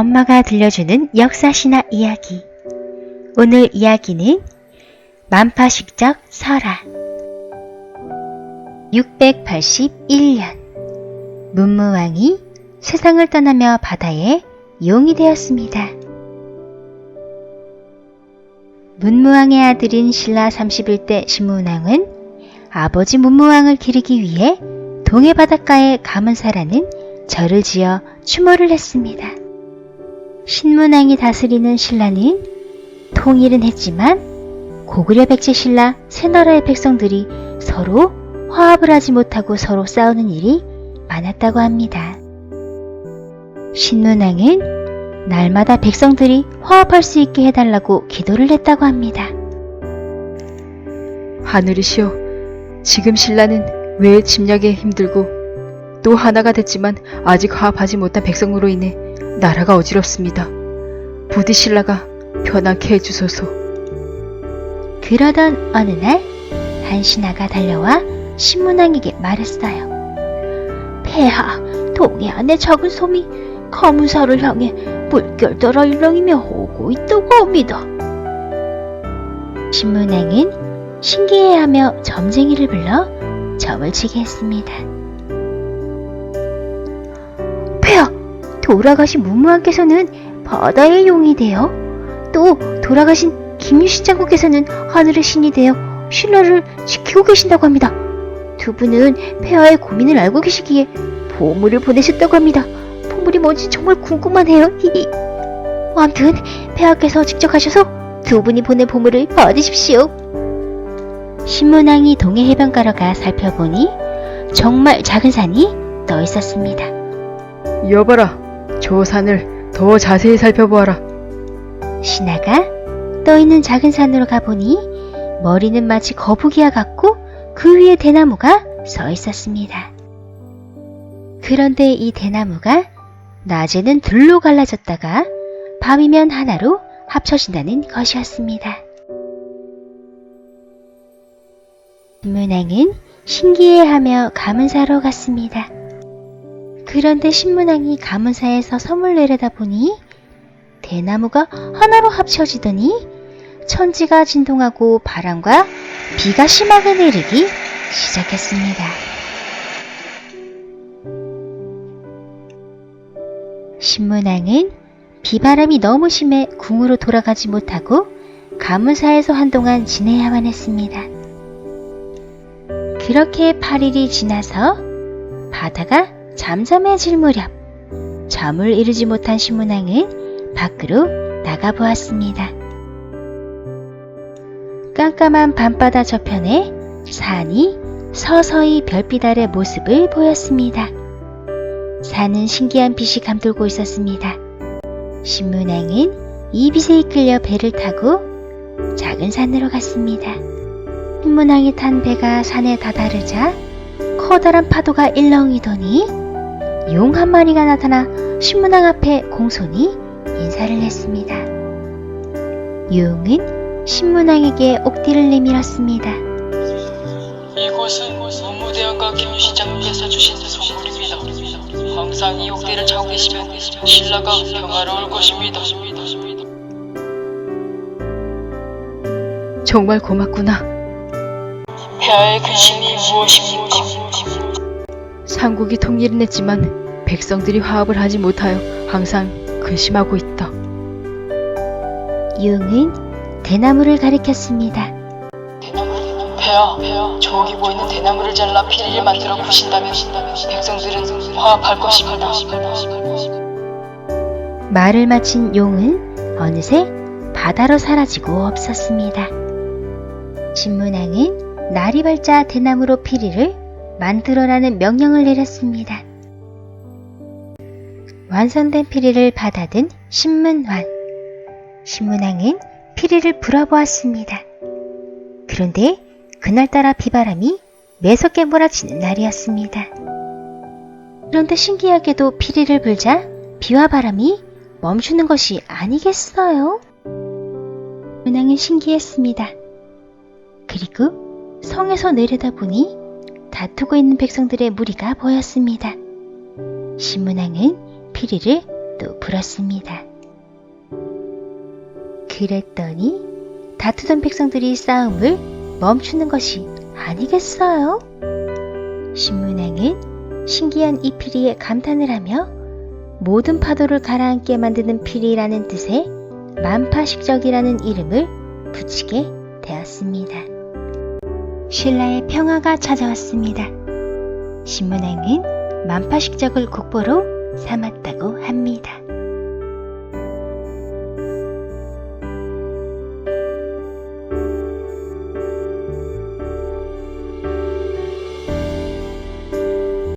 엄마가 들려주는 역사신화 이야기. 오늘 이야기는 만파식적 설화. 681년. 문무왕이 세상을 떠나며 바다에 용이 되었습니다. 문무왕의 아들인 신라 31대 신문왕은 아버지 문무왕을 기리기 위해 동해 바닷가에 가문사라는 절을 지어 추모를 했습니다. 신문왕이 다스리는 신라는 통일은 했지만 고구려 백제 신라 세 나라의 백성들이 서로 화합을 하지 못하고 서로 싸우는 일이 많았다고 합니다. 신문왕은 날마다 백성들이 화합할 수 있게 해달라고 기도를 했다고 합니다. 하늘이시여, 지금 신라는 왜 침략에 힘들고 또 하나가 됐지만 아직 화합하지 못한 백성으로 인해 나라가 어지럽습니다. 부디 신라가 편하게 해주소서. 그러던 어느 날 한신하가 달려와 신문왕에게 말했어요. 폐하, 동해 안의 작은 섬이 가문사를 향해 물결 따라 일렁이며 오고 있다고 합니다. 신문왕은 신기해하며 점쟁이를 불러 점을 치게 했습니다. 돌아가신 문무왕께서는 바다의 용이 되어 또 돌아가신 김유신 장군께서는 하늘의 신이 되어 신라를 지키고 계신다고 합니다. 두 분은 폐하의 고민을 알고 계시기에 보물을 보내셨다고 합니다. 보물이 뭔지 정말 궁금하네요. 히히. 아무튼 폐하께서 직접 가셔서 두 분이 보낸 보물을 받으십시오. 신문왕이 동해 해변가로 가 살펴보니 정말 작은 산이 떠 있었습니다. 여봐라, 저 산을 더 자세히 살펴보아라. 신하가 떠 있는 작은 산으로 가보니 머리는 마치 거북이와 같고 그 위에 대나무가 서 있었습니다. 그런데 이 대나무가 낮에는 둘로 갈라졌다가 밤이면 하나로 합쳐진다는 것이었습니다. 신문왕은 신기해하며 가문사로 갔습니다. 그런데 신문왕이 가문사에서 선물 내려다 보니 대나무가 하나로 합쳐지더니 천지가 진동하고 바람과 비가 심하게 내리기 시작했습니다. 신문왕은 비바람이 너무 심해 궁으로 돌아가지 못하고 가문사에서 한동안 지내야만 했습니다. 그렇게 8일이 지나서 바다가 잠잠해질 무렵 잠을 이루지 못한 신문왕은 밖으로 나가보았습니다. 깜깜한 밤바다 저편에 산이 서서히 별빛 아래 모습을 보였습니다. 산은 신기한 빛이 감돌고 있었습니다. 신문왕은 이 빛에 이끌려 배를 타고 작은 산으로 갔습니다. 신문왕이 탄 배가 산에 다다르자 커다란 파도가 일렁이더니 용 한 마리가 나타나 신문왕 앞에 공손히 인사를 했습니다. 용은 신문왕에게 옥띠를 내밀었습니다. 이곳은 문무대왕과 김유신 장군께서 주신 선물입니다. 항상 이 옥대를 차고 계시면 신라가 평화로울 것입니다. 정말 고맙구나. 폐하의 근심이 무엇입니까? 삼국이 통일은 했지만 백성들이 화합을 하지 못하여 항상 근심하고 있다. 용은 대나무를 가리켰습니다. 대나무? 폐하, 저기 보이는 대나무를 잘라 피리를 만들어 부신다면 백성들은 화합할 것입니다. 말을 마친 용은 어느새 바다로 사라지고 없었습니다. 신문왕은 날이 밝자 대나무로 피리를 만들어라는 명령을 내렸습니다. 완성된 피리를 받아든 신문왕. 신문왕은 피리를 불어보았습니다. 그런데 그날따라 비바람이 매섭게 몰아치는 날이었습니다. 그런데 신기하게도 피리를 불자 비와 바람이 멈추는 것이 아니겠어요? 문왕은 신기했습니다. 그리고 성에서 내려다보니 다투고 있는 백성들의 무리가 보였습니다. 신문왕은 피리를 바람도 불었습니다. 그랬더니 다투던 백성들이 싸움을 멈추는 것이 아니겠어요? 신문왕은 신기한 이 피리에 감탄을 하며 모든 파도를 가라앉게 만드는 피리라는 뜻의 만파식적이라는 이름을 붙이게 되었습니다. 신라의 평화가 찾아왔습니다. 신문왕은 만파식적을 국보로 삼았다고 합니다.